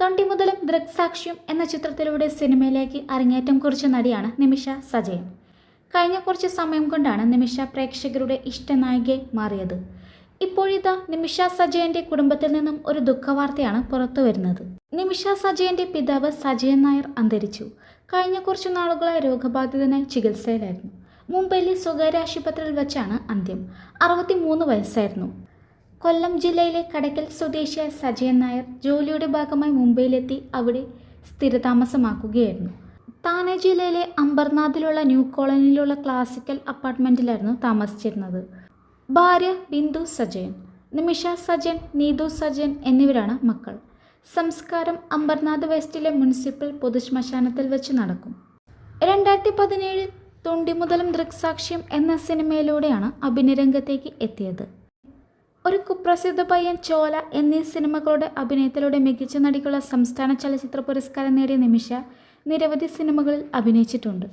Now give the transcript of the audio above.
തൊണ്ടി മുതലും ദൃക്സാക്ഷ്യം എന്ന ചിത്രത്തിലൂടെ സിനിമയിലേക്ക് അരങ്ങേറ്റം കുറിച്ച നടിയാണ് നിമിഷ സജയൻ. കഴിഞ്ഞ കുറച്ച് സമയം കൊണ്ടാണ് നിമിഷ പ്രേക്ഷകരുടെ ഇഷ്ടനായികയെ മാറിയത്. ഇപ്പോഴിതാ നിമിഷ സജയന്റെ കുടുംബത്തിൽ നിന്നും ഒരു ദുഃഖവാർത്തയാണ് പുറത്തു വരുന്നത്. നിമിഷ സജയന്റെ പിതാവ് സജയൻ നായർ അന്തരിച്ചു. കഴിഞ്ഞ കുറച്ച് നാളുകളായി രോഗബാധിതനായി ചികിത്സയിലായിരുന്നു. മുംബൈയിലെ സ്വകാര്യ ആശുപത്രിയിൽ വെച്ചാണ് അന്ത്യം. അറുപത്തിമൂന്ന് വയസ്സായിരുന്നു. കൊല്ലം ജില്ലയിലെ കടക്കൽ സ്വദേശിയായ സജയൻ നായർ ജോലിയുടെ ഭാഗമായി മുംബൈയിലെത്തി അവിടെ സ്ഥിരതാമസമാക്കുകയായിരുന്നു. താനെ ജില്ലയിലെ അംബർനാഥിലുള്ള ന്യൂ കോളനിയിലുള്ള ക്ലാസിക്കൽ അപ്പാർട്ട്മെന്റിലായിരുന്നു താമസിച്ചിരുന്നത്. ഭാര്യ ബിന്ദു സജയൻ നിമിഷ സജയൻ നീതു സജയൻ എന്നിവരാണ് മക്കൾ. സംസ്കാരം അംബർനാഥ് വെസ്റ്റിലെ മുനിസിപ്പൽ പൊതുശ്മശാനത്തിൽ വെച്ച് നടക്കും. രണ്ടായിരത്തി പതിനേഴിൽ തൊണ്ടിമുതലും ദൃക്സാക്ഷ്യം എന്ന സിനിമയിലൂടെയാണ് അഭിനയരംഗത്തേക്ക് എത്തിയത്. ഒരു കുപ്രസിദ്ധ പയ്യൻ ചോല എന്നീ സിനിമകളുടെ അഭിനയത്തിലൂടെ മികച്ച നടിക്കുള്ള സംസ്ഥാന ചലച്ചിത്ര പുരസ്കാരം നേടിയ നിമിഷ നിരവധി സിനിമകളിൽ അഭിനയിച്ചിട്ടുണ്ട്.